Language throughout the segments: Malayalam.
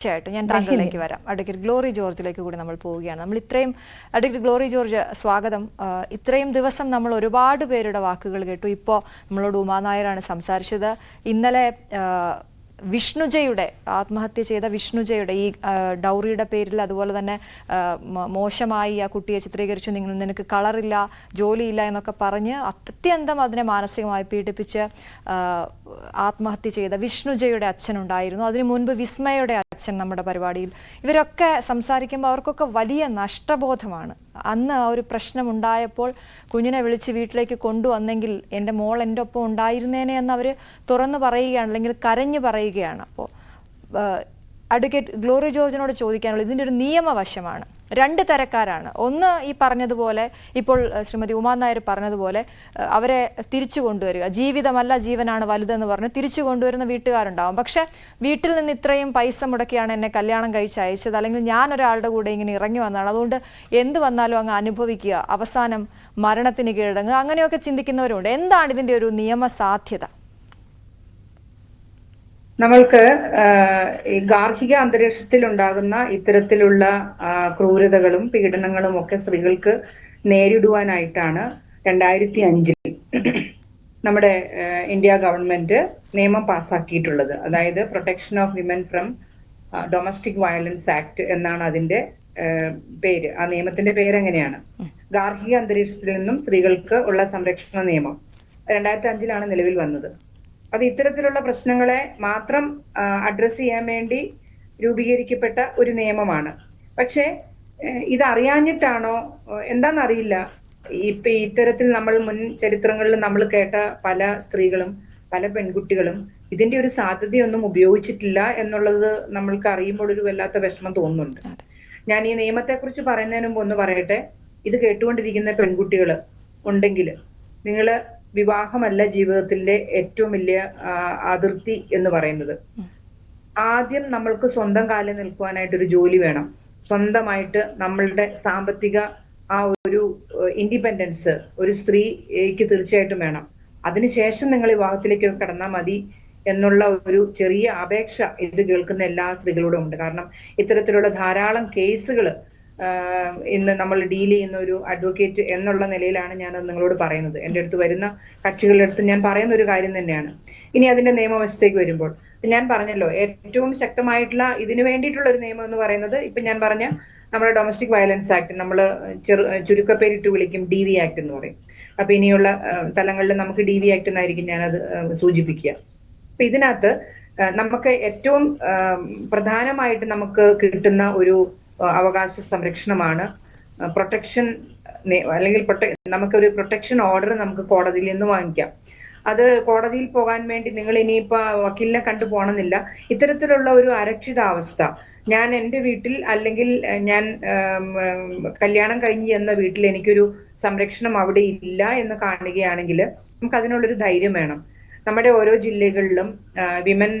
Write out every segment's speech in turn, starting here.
തീർച്ചയായിട്ടും ഞാൻ താങ്കളിലേക്ക് വരാം. അഡ്വക്കേറ്റ് ഗ്ലോറി ജോർജിലേക്ക് കൂടി നമ്മൾ പോവുകയാണ്. നമ്മൾ ഇത്രയും അഡ്വക്കേറ്റ് ഗ്ലോറി ജോർജ് സ്വാഗതം. ഇത്രയും ദിവസം നമ്മൾ ഒരുപാട് പേരുടെ വാക്കുകൾ കേട്ടു. ഇപ്പോൾ നമ്മളോട് ഉമാനായരാണ് സംസാരിച്ചത്. ഇന്നലെ വിഷ്ണുജയുടെ ആത്മഹത്യ ചെയ്ത വിഷ്ണുജയുടെ ഈ ഡൗറിയുടെ പേരിൽ അതുപോലെ തന്നെ മോശമായി ആ കുട്ടിയെ ചിത്രീകരിച്ചു. നിങ്ങൾ നിനക്ക് കളറില്ല ജോലിയില്ല എന്നൊക്കെ പറഞ്ഞ് അത്യന്തം അതിനെ മാനസികമായി പീഡിപ്പിച്ച് ആത്മഹത്യ ചെയ്ത വിഷ്ണുജയുടെ അച്ഛനുണ്ടായിരുന്നു. അതിനു മുൻപ് വിസ്മയുടെ അച്ഛൻ നമ്മുടെ പരിപാടിയിൽ. ഇവരൊക്കെ സംസാരിക്കുമ്പോൾ അവർക്കൊക്കെ വലിയ നഷ്ടബോധമാണ്. അന്ന് ആ ഒരു പ്രശ്നം ഉണ്ടായപ്പോൾ കുഞ്ഞിനെ വിളിച്ച് വീട്ടിലേക്ക് കൊണ്ടുവന്നെങ്കിൽ എന്റെ മോൾ എന്റെ ഒപ്പം ഉണ്ടായിരുന്നേനെ എന്ന് അവർ തുറന്നു പറയുകയാണ് അല്ലെങ്കിൽ കരഞ്ഞു പറയുകയാണ്. അപ്പോൾ അഡ്വക്കേറ്റ് ഗ്ലോറി ജോർജിനോട് ചോദിക്കാനുള്ളത് ഇതിന്റെ ഒരു നിയമവശമാണ്. രണ്ട് തരക്കാരാണ്. ഒന്ന് ഈ പറഞ്ഞതുപോലെ ഇപ്പോൾ ശ്രീമതി ഉമാ നായർ പറഞ്ഞതുപോലെ അവരെ തിരിച്ചു കൊണ്ടുവരിക. ജീവിതമല്ല ജീവനാണ് വലുതെന്ന് പറഞ്ഞ് തിരിച്ചു കൊണ്ടുവരുന്ന വീട്ടുകാരുണ്ടാവും. പക്ഷെ വീട്ടിൽ നിന്ന് ഇത്രയും പൈസ മുടക്കിയാണ് എന്നെ കല്യാണം കഴിച്ച് അയച്ചത്. അല്ലെങ്കിൽ ഞാൻ ഒരാളുടെ കൂടെ ഇങ്ങനെ ഇറങ്ങി വന്നതാണ്. അതുകൊണ്ട് എന്ത് വന്നാലും അങ്ങ് അനുഭവിക്കുക. അവസാനം മരണത്തിന് കീഴടങ്ങുക. അങ്ങനെയൊക്കെ ചിന്തിക്കുന്നവരുണ്ട്. എന്താണ് ഇതിന്റെ ഒരു നിയമസാധ്യത? നമ്മൾക്ക് ഈ ഗാർഹിക അന്തരീക്ഷത്തിൽ ഉണ്ടാകുന്ന ഇത്തരത്തിലുള്ള ക്രൂരതകളും പീഡനങ്ങളും ഒക്കെ സ്ത്രീകൾക്ക് നേരിടുവാനായിട്ടാണ് രണ്ടായിരത്തി അഞ്ചിൽ നമ്മുടെ ഇന്ത്യ ഗവൺമെന്റ് നിയമം പാസ്സാക്കിയിട്ടുള്ളത് അതായത് protection of women from domestic violence act എന്നാണ് അതിന്റെ പേര്. ആ നിയമത്തിന്റെ പേര് എങ്ങനെയാണ് ഗാർഹിക അന്തരീക്ഷത്തിൽ നിന്നും സ്ത്രീകൾക്ക് ഉള്ള സംരക്ഷണ നിയമം. രണ്ടായിരത്തി അഞ്ചിലാണ് നിലവിൽ വന്നത്. അത് ഇത്തരത്തിലുള്ള പ്രശ്നങ്ങളെ മാത്രം അഡ്രസ്സ് ചെയ്യാൻ വേണ്ടി രൂപീകരിക്കപ്പെട്ട ഒരു നിയമമാണ്. പക്ഷേ ഇതറിയാഞ്ഞിട്ടാണോ എന്താണെന്നറിയില്ല ഇപ്പൊ ഇത്തരത്തിൽ നമ്മൾ മുൻ ചരിത്രങ്ങളിൽ നമ്മൾ കേട്ട പല സ്ത്രീകളും പല പെൺകുട്ടികളും ഇതിന്റെ ഒരു സാധ്യതയൊന്നും ഉപയോഗിച്ചിട്ടില്ല എന്നുള്ളത് നമ്മൾക്ക് അറിയുമ്പോൾ ഒരു വല്ലാത്ത വിഷമം തോന്നുന്നുണ്ട്. ഞാൻ ഈ നിയമത്തെക്കുറിച്ച് പറയുന്നതിന് മുമ്പ് ഒന്ന് പറയട്ടെ. ഇത് കേട്ടുകൊണ്ടിരിക്കുന്ന പെൺകുട്ടികൾ ഉണ്ടെങ്കിൽ നിങ്ങൾ വിവാഹമല്ല ജീവിതത്തിന്റെ ഏറ്റവും വലിയ അതിർത്തി എന്ന് പറയുന്നത്. ആദ്യം നമ്മൾക്ക് സ്വന്തം കാലിൽ നിൽക്കുവാനായിട്ട് ഒരു ജോലി വേണം. സ്വന്തമായിട്ട് നമ്മളുടെ സാമ്പത്തിക ആ ഒരു ഇൻഡിപെൻഡൻസ് ഒരു സ്ത്രീക്ക് തീർച്ചയായിട്ടും വേണം. അതിനുശേഷം നിങ്ങൾ വിവാഹത്തിലേക്ക് കടന്നാൽ മതി എന്നുള്ള ഒരു ചെറിയ അപേക്ഷ ഇത് കേൾക്കുന്ന എല്ലാ സ്ത്രീകളോടും ഉണ്ട്. കാരണം ഇത്തരത്തിലുള്ള ധാരാളം കേസുകൾ ഇന്ന് നമ്മൾ ഡീൽ ചെയ്യുന്ന ഒരു അഡ്വക്കേറ്റ് എന്നുള്ള നിലയിലാണ് ഞാൻ നിങ്ങളോട് പറയുന്നത്. എന്റെ അടുത്ത് വരുന്ന കക്ഷികളുടെ അടുത്ത് ഞാൻ പറയുന്ന ഒരു കാര്യം തന്നെയാണ്. ഇനി അതിന്റെ നിയമവശത്തേക്ക് വരുമ്പോൾ ഞാൻ പറഞ്ഞല്ലോ ഏറ്റവും ശക്തമായിട്ടുള്ള ഇതിനു വേണ്ടിയിട്ടുള്ള ഒരു നിയമം എന്ന് പറയുന്നത് ഇപ്പൊ ഞാൻ പറഞ്ഞ നമ്മുടെ ഡൊമസ്റ്റിക് വയലൻസ് ആക്ട് നമ്മൾ ചെറു ചുരുക്കപ്പേരിട്ട് വിളിക്കും ഡി വി ആക്ട് എന്ന് പറയും. അപ്പൊ ഇനിയുള്ള തലങ്ങളിൽ നമുക്ക് ഡി വി ആക്ട് എന്നായിരിക്കും ഞാനത് സൂചിപ്പിക്കുക. അപ്പൊ ഇതിനകത്ത് നമുക്ക് ഏറ്റവും പ്രധാനമായിട്ട് നമുക്ക് കിട്ടുന്ന ഒരു അവകാശ സംരക്ഷണമാണ്. പ്രൊട്ടക്ഷൻ അല്ലെങ്കിൽ നമുക്ക് നമുക്കൊരു പ്രൊട്ടക്ഷൻ ഓർഡർ നമുക്ക് കോടതിയിൽ നിന്ന് വാങ്ങിക്കാം. അത് കോടതിയിൽ പോകാൻ വേണ്ടി നിങ്ങൾ ഇനിയിപ്പോ വക്കീലിനെ കണ്ടു പോകണമെന്നില്ല. ഇത്തരത്തിലുള്ള ഒരു അരക്ഷിതാവസ്ഥ ഞാൻ എന്റെ വീട്ടിൽ അല്ലെങ്കിൽ ഞാൻ കല്യാണം കഴിഞ്ഞ് എന്ന വീട്ടിൽ എനിക്കൊരു സംരക്ഷണം അവിടെ ഇല്ല എന്ന് കാണുകയാണെങ്കിൽ നമുക്ക് അതിനുള്ളൊരു ധൈര്യം വേണം. നമ്മുടെ ഓരോ ജില്ലകളിലും വിമൻ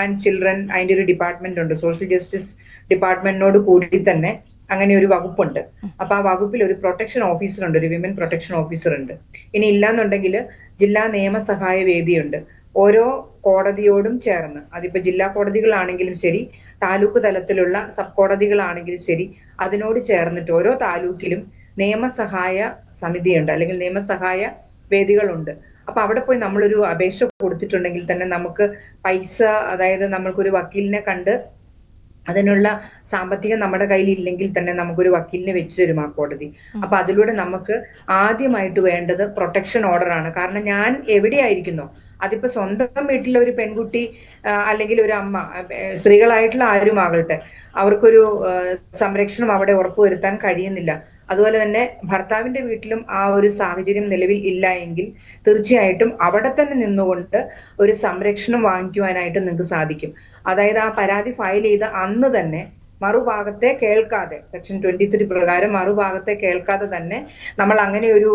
ആൻഡ് ചിൽഡ്രൻ അതിന്റെ ഒരു ഡിപ്പാർട്ട്മെന്റ് ഉണ്ട്. സോഷ്യൽ ജസ്റ്റിസ് ഡിപ്പാർട്ട്മെന്റിനോട് കൂടി തന്നെ അങ്ങനെ ഒരു വകുപ്പുണ്ട്. അപ്പൊ ആ വകുപ്പിൽ ഒരു പ്രൊട്ടക്ഷൻ ഓഫീസർ ഉണ്ട് ഒരു വിമൻ പ്രൊട്ടക്ഷൻ ഓഫീസർ ഉണ്ട്. ഇനി ഇല്ലാന്നുണ്ടെങ്കിൽ ജില്ലാ നിയമസഹായ വേദിയുണ്ട്. ഓരോ കോടതിയോടും ചേർന്ന് അതിപ്പോ ജില്ലാ കോടതികളാണെങ്കിലും ശരി താലൂക്ക് തലത്തിലുള്ള സബ് കോടതികളാണെങ്കിലും ശരി അതിനോട് ചേർന്നിട്ട് ഓരോ താലൂക്കിലും നിയമസഹായ സമിതിയുണ്ട് അല്ലെങ്കിൽ നിയമസഹായ വേദികളുണ്ട്. അപ്പൊ അവിടെ പോയി നമ്മളൊരു അപേക്ഷ കൊടുത്തിട്ടുണ്ടെങ്കിൽ തന്നെ നമുക്ക് പൈസ അതായത് നമ്മൾക്കൊരു വക്കീലിനെ കണ്ട് അതിനുള്ള സാമ്പത്തികം നമ്മുടെ കയ്യിൽ ഇല്ലെങ്കിൽ തന്നെ നമുക്കൊരു വക്കീലിനെ വെച്ച് തരും ആ കോടതി. അപ്പൊ അതിലൂടെ നമുക്ക് ആദ്യമായിട്ട് വേണ്ടത് പ്രൊട്ടക്ഷൻ ഓർഡർ ആണ്. കാരണം ഞാൻ എവിടെയായിരിക്കുന്നോ? അതിപ്പോ സ്വന്തം വീട്ടിലെ ഒരു പെൺകുട്ടി അല്ലെങ്കിൽ ഒരു അമ്മ സ്ത്രീകളായിട്ടുള്ള ആരും ആകട്ടെ അവർക്കൊരു സംരക്ഷണം അവിടെ ഉറപ്പുവരുത്താൻ കഴിയുന്നില്ല. അതുപോലെ തന്നെ ഭർത്താവിന്റെ വീട്ടിലും ആ ഒരു സാഹചര്യം നിലവിൽ ഇല്ല എങ്കിൽ തീർച്ചയായിട്ടും അവിടെ തന്നെ നിന്നുകൊണ്ട് ഒരു സംരക്ഷണം വാങ്ങിക്കുവാനായിട്ട് നിങ്ങൾക്ക് സാധിക്കും. അതായത് ആ പരാതി ഫയൽ ചെയ്ത അന്ന് തന്നെ മറുഭാഗത്തെ കേൾക്കാതെ സെക്ഷൻ ട്വന്റി ത്രീ പ്രകാരം മറുഭാഗത്തെ കേൾക്കാതെ തന്നെ നമ്മൾ അങ്ങനെ ഒരു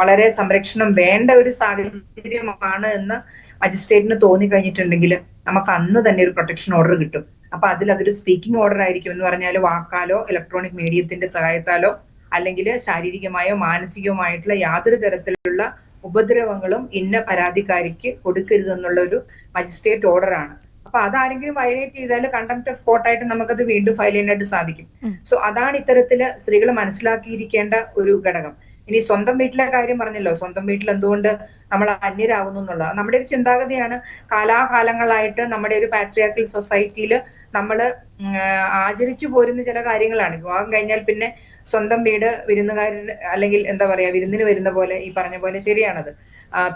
വളരെ സംരക്ഷണം വേണ്ട ഒരു സാഹചര്യമാണ് എന്ന് മജിസ്ട്രേറ്റിന് തോന്നി കഴിഞ്ഞിട്ടുണ്ടെങ്കിൽ നമുക്ക് അന്ന് തന്നെ ഒരു പ്രൊട്ടക്ഷൻ ഓർഡർ കിട്ടും. അപ്പൊ അതിൽ അതൊരു സ്പീക്കിംഗ് ഓർഡർ ആയിരിക്കും എന്ന് പറഞ്ഞാൽ വാക്കാലോ ഇലക്ട്രോണിക് മീഡിയത്തിന്റെ സഹായത്താലോ അല്ലെങ്കിൽ ശാരീരികമായോ മാനസികവുമായിട്ടുള്ള യാതൊരു തരത്തിലുള്ള ഉപദ്രവങ്ങളും ഇന്ന പരാതിക്കാരിക്ക് കൊടുക്കരുതെന്നുള്ള ഒരു മജിസ്ട്രേറ്റ് ഓർഡറാണ് അപ്പൊ അതാരെങ്കിലും വയലേറ്റ് ചെയ്താൽ കണ്ടംപ്റ്റ് ഓഫ് കോർട്ടായിട്ട് നമുക്കത് വീണ്ടും ഫയൽ ചെയ്യാനായിട്ട് സാധിക്കും. സോ അതാണ് ഇത്തരത്തിൽ സ്ത്രീകൾ മനസ്സിലാക്കിയിരിക്കേണ്ട ഒരു ഘടകം. ഇനി സ്വന്തം വീട്ടിലെ കാര്യം പറഞ്ഞല്ലോ. സ്വന്തം വീട്ടിൽ എന്തുകൊണ്ട് നമ്മൾ അന്യരാകുന്നു എന്നുള്ളത്. നമ്മുടെ ഒരു ചിന്താഗതിയാണ്. കാലാകാലങ്ങളായിട്ട് നമ്മുടെ ഒരു പാട്രിയാക്കൽ സൊസൈറ്റിയിൽ നമ്മൾ ആചരിച്ചു പോരുന്ന ചില കാര്യങ്ങളാണ്. വിവാഹം കഴിഞ്ഞാൽ പിന്നെ സ്വന്തം വീട് വിരുന്നുകാരൻ അല്ലെങ്കിൽ എന്താ പറയാ വിരുന്നിന് വരുന്ന പോലെ ഈ പറഞ്ഞ പോലെ ശരിയാണത്.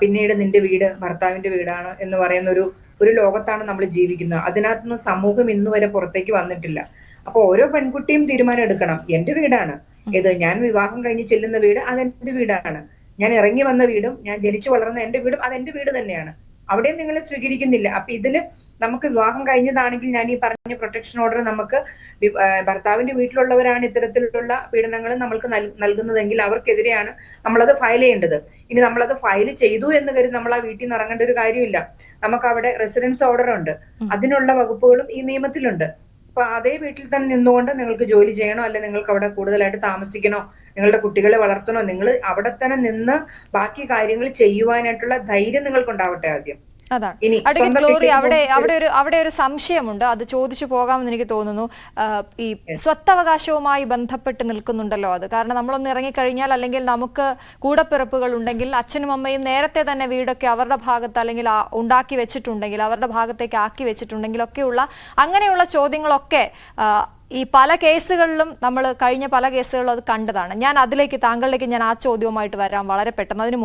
പിന്നീട് നിന്റെ വീട് ഭർത്താവിന്റെ വീടാണ് എന്ന് പറയുന്ന ഒരു ഒരു ലോകത്താണ് നമ്മൾ ജീവിക്കുന്നത്. അതിനകത്തുനിന്ന് സമൂഹം ഇന്ന് വരെ പുറത്തേക്ക് വന്നിട്ടില്ല. അപ്പൊ ഓരോ പെൺകുട്ടിയും തീരുമാനം എടുക്കണം. എന്റെ വീടാണ്. ഏത് ഞാൻ വിവാഹം കഴിഞ്ഞ് ചെല്ലുന്ന വീട് അതെന്റെ വീടാണ്. ഞാൻ ഇറങ്ങി വന്ന വീടും ഞാൻ ജനിച്ചു വളർന്ന എന്റെ വീടും അതെന്റെ വീട് തന്നെയാണ്. അവിടെ നിങ്ങളെ സ്വീകരിക്കുന്നില്ല. അപ്പൊ ഇതിൽ നമുക്ക് വിവാഹം കഴിഞ്ഞതാണെങ്കിൽ ഞാൻ ഈ പറഞ്ഞ പ്രൊട്ടക്ഷൻ ഓർഡർ നമുക്ക് ഭർത്താവിന്റെ വീട്ടിലുള്ളവരാണ് ഇത്തരത്തിലുള്ള പീഡനങ്ങൾ നമ്മൾക്ക് നൽ- നൽകുന്നതെങ്കിൽ അവർക്കെതിരെയാണ് നമ്മളത് ഫയൽ ചെയ്യേണ്ടത്. ഇനി നമ്മളത് ഫയൽ ചെയ്തു എന്ന് കരുതി നമ്മൾ ആ വീട്ടിൽ നിന്ന് ഇറങ്ങേണ്ട ഒരു കാര്യമില്ല. നമുക്ക് അവിടെ റെസിഡൻസ് ഓർഡർ ഉണ്ട്. അതിനുള്ള വകുപ്പുകളും ഈ നിയമത്തിലുണ്ട്. അപ്പൊ അതേ വീട്ടിൽ തന്നെ നിന്നുകൊണ്ട് നിങ്ങൾക്ക് ജോലി ചെയ്യണോ? അല്ലെ നിങ്ങൾക്ക് അവിടെ കൂടുതലായിട്ട് താമസിക്കണോ? നിങ്ങളുടെ കുട്ടികളെ വളർത്തണോ? നിങ്ങൾ അവിടെ തന്നെ നിന്ന് ബാക്കി കാര്യങ്ങൾ ചെയ്യുവാനായിട്ടുള്ള ധൈര്യം നിങ്ങൾക്ക് ഉണ്ടാവട്ടെ ആദ്യം. അതാണ്. ഗ്ലോറി അവിടെ അവിടെ ഒരു അവിടെ ഒരു സംശയമുണ്ട്. അത് ചോദിച്ചു പോകാമെന്ന് എനിക്ക് തോന്നുന്നു. ഈ സ്വത്തവകാശവുമായി ബന്ധപ്പെട്ട് നിൽക്കുന്നുണ്ടല്ലോ അത്. കാരണം നമ്മളൊന്ന് ഇറങ്ങിക്കഴിഞ്ഞാൽ അല്ലെങ്കിൽ നമുക്ക് കൂടപ്പിറപ്പുകൾ ഉണ്ടെങ്കിൽ അച്ഛനും അമ്മയും നേരത്തെ തന്നെ വീടൊക്കെ അവരുടെ ഭാഗത്ത് അല്ലെങ്കിൽ ഉണ്ടാക്കി വെച്ചിട്ടുണ്ടെങ്കിൽ അവരുടെ ഭാഗത്തേക്ക് ആക്കി വെച്ചിട്ടുണ്ടെങ്കിൽ ഒക്കെയുള്ള അങ്ങനെയുള്ള ചോദ്യങ്ങളൊക്കെ ഈ പല കേസുകളിലും നമ്മൾ കഴിഞ്ഞ പല കേസുകളിലും അത് കണ്ടതാണ്. ഞാൻ അതിലേക്ക് താങ്കളിലേക്ക് ഞാൻ ആ ചോദ്യവുമായിട്ട് വരാം. വളരെ പെട്ടെന്ന്. അതിന്